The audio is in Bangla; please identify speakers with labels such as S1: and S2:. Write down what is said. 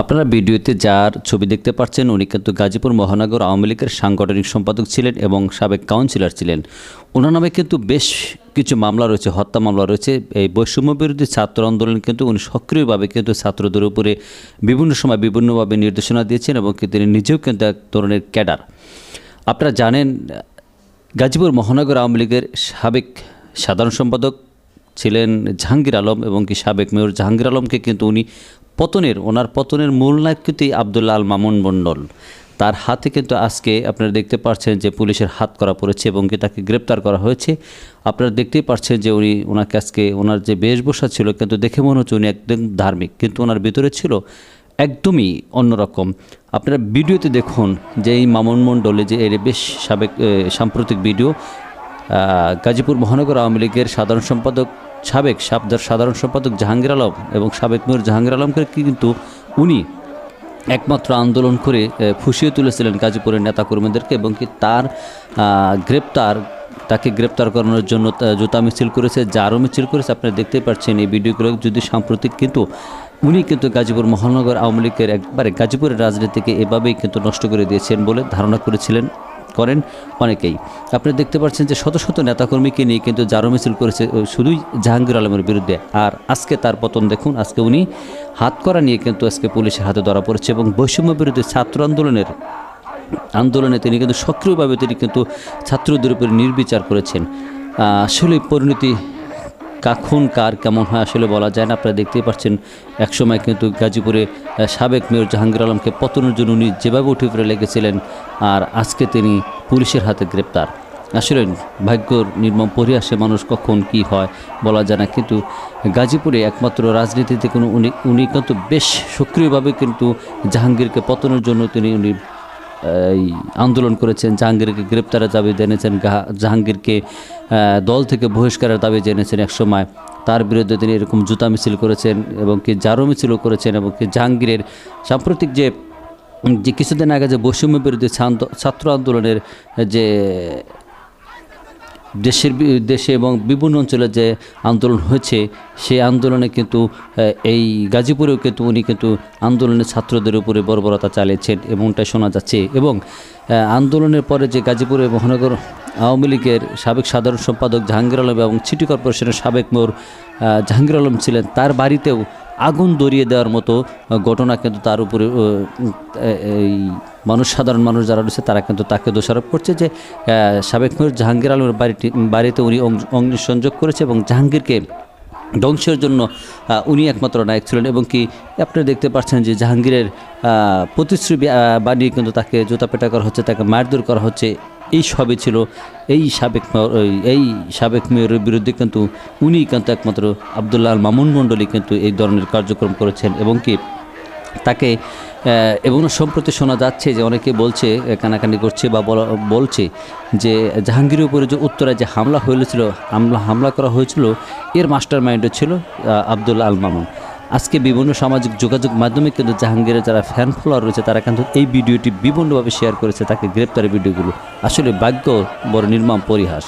S1: আপনারা ভিডিওতে যার ছবি দেখতে পাচ্ছেন, উনি কিন্তু গাজীপুর মহানগর আওয়ামী লীগের সাংগঠনিক সম্পাদক ছিলেন এবং সাবেক কাউন্সিলর ছিলেন। ওনার নামে কিন্তু বেশ কিছু মামলা রয়েছে, হত্যা মামলা রয়েছে। এই বৈষম্য বিরোধী ছাত্র আন্দোলন কিন্তু উনি সক্রিয়ভাবে কিন্তু ছাত্রদের উপরে বিভিন্ন সময় বিভিন্নভাবে নির্দেশনা দিয়েছেন এবং তিনি নিজেও কিন্তু এক ধরনের ক্যাডার। আপনারা জানেন, গাজীপুর মহানগর আওয়ামী লীগের সাবেক সাধারণ সম্পাদক ছিলেন জাহাঙ্গীর আলম এবং কি সাবেক মেয়র জাহাঙ্গীর আলমকে কিন্তু উনি পতনের, ওনার পতনের মূল নায়ক কিন্তু আল মামুন মণ্ডল। তার হাতে কিন্তু আজকে আপনারা দেখতে পাচ্ছেন যে পুলিশের হাত করা পড়েছে এবং কি তাকে গ্রেপ্তার করা হয়েছে। আপনারা দেখতেই পাচ্ছেন যে উনি, ওনাকে আজকে ওনার যে বেশভূষা ছিল কিন্তু দেখে মনে হচ্ছে উনি একদম ধার্মিক, কিন্তু ওনার ভিতরে ছিল একদমই অন্যরকম। আপনারা ভিডিওতে দেখুন যে এই মামুন মণ্ডলে যে এর বেশ সাবেক সাম্প্রতিক ভিডিও গাজীপুর মহানগর আওয়ামী লীগের সাধারণ সম্পাদক সাবেক সাবদার সাধারণ সম্পাদক জাহাঙ্গীর আলম এবং সাবেক মেয়র জাহাঙ্গীর আলমকে কিন্তু উনি একমাত্র আন্দোলন করে ফুঁসিয়ে তুলেছিলেন গাজীপুরের নেতাকর্মীদেরকে এবং কি তার গ্রেপ্তার, তাকে গ্রেপ্তার করানোর জন্য জুতা মিছিল করেছে, জারও মিছিল করেছে আপনারা দেখতেই পাচ্ছেন এই ভিডিওগুলো যদি সাম্প্রতিক কিন্তু উনি কিন্তু গাজীপুর মহানগর আওয়ামী লীগের একবারে গাজীপুরের রাজনীতিকে এভাবেই কিন্তু নষ্ট করে দিয়েছেন বলে ধারণা করেছিলেন করেন অনেকেই। আপনি দেখতে পাচ্ছেন যে শত শত নেতাকর্মীকে নিয়ে কিন্তু জারো মিছিল করেছে শুধুই জাহাঙ্গীর আলমের বিরুদ্ধে। আর আজকে তার পতন দেখুন, আজকে উনি হাত করা নিয়ে কিন্তু আজকে পুলিশের হাতে ধরা পড়েছে এবং বৈষম্য বিরুদ্ধে ছাত্র আন্দোলনের আন্দোলনে তিনি কিন্তু সক্রিয়ভাবে তিনি কিন্তু ছাত্রদের উপরে নির্বিচার করেছেন। আসলে পরিণতি কখন কার কেমন হয় আসলে বলা যায় না। আপনারা দেখতেই পাচ্ছেন, একসময় কিন্তু গাজীপুরে সাবেক মেয়র জাহাঙ্গীর আলমকে পতনের জন্য উনি যেভাবে উঠে ফিরে লেগেছিলেন, আর আজকে তিনি পুলিশের হাতে গ্রেপ্তার। আসলে ভাগ্যর নির্মম পরিহাসে মানুষ কখন কি হয় বলা যায় না, কিন্তু গাজীপুরে একমাত্র রাজনীতিতে কোনো উনি উনি কিন্তু বেশ সক্রিয়ভাবে কিন্তু জাহাঙ্গীরকে পতনের জন্য তিনি উনি এই আন্দোলন করেছেন, জাহাঙ্গীরকে গ্রেপ্তারের দাবি জেনেছেন জাহাঙ্গীরকে দল থেকে বহিষ্কারের দাবি জেনেছেন এক সময়। তার বিরুদ্ধে তিনি এরকম জুতা মিছিল করেছেন এবং কি জারো মিছিলও করেছেন এবং কি জাহাঙ্গীরের সাম্প্রতিক যে যে কিছুদিন আগে যে বৈষম্য বিরুদ্ধে ছাত্র আন্দোলনের যে দেশের দেশে এবং বিভিন্ন অঞ্চলে যে আন্দোলন হয়েছে সেই আন্দোলনে কিন্তু এই গাজীপুরেও কিন্তু উনি কিন্তু আন্দোলনের ছাত্রদের উপরে বর্বরতা চালিয়েছেন এমনটা শোনা যাচ্ছে। এবং আন্দোলনের পরে যে গাজীপুরে মহানগর আওয়ামী লীগের সাবেক সাধারণ সম্পাদক জাহাঙ্গীর আলম এবং সিটি কর্পোরেশনের সাবেক মোর জাহাঙ্গীর আলম ছিলেন, তার বাড়িতেও আগুন ধরিয়ে দেওয়ার মতো ঘটনা কিন্তু তার উপরে এই মানুষ, সাধারণ মানুষ যারা রয়েছে তারা কিন্তু তাকে দোষারোপ করছে যে সাবেক মেয়র জাহাঙ্গীর আলমের বাড়িটি, বাড়িতে উনি অগ্নিসংযোগ করেছে এবং জাহাঙ্গীরকে ধ্বংসের জন্য উনি একমাত্র নায়ক ছিলেন এবং কি আপনারা দেখতে পাচ্ছেন যে জাহাঙ্গীরের প্রতিশ্রুতি বানিয়ে কিন্তু তাকে জুতা পেটা করা হচ্ছে, তাকে মারধর করা হচ্ছে। এই সবই ছিল এই সাবেক এই সাবেক মেয়রের বিরুদ্ধে কিন্তু উনি কিন্তু একমাত্র আবদুল্লাহ আল মামুন মণ্ডলী কিন্তু এই ধরনের কার্যক্রম করেছেন এবং কি তাকে এবং সম্প্রতি শোনা যাচ্ছে যে অনেকে বলছে কানাকানি করছে বা বলা- বলছে যে জাহাঙ্গীরের উপরে যে উত্তরায় যে হামলা হয়েছিল হামলা হামলা করা হয়েছিল এর মাস্টার মাইন্ডও ছিল আহ, আবদুল্লাহ আল মামুন। আজকে বিভিন্ন সামাজিক যোগাযোগ মাধ্যমে কিন্তু জাহাঙ্গীরের যারা ফ্যান ফলোয়ার রয়েছে, তারা কিন্তু এই ভিডিওটি বিভিন্নভাবে শেয়ার করেছে, তাকে গ্রেপ্তারের ভিডিওগুলো। আসলে ভাগ্য বড় নির্মাণ পরিহাস।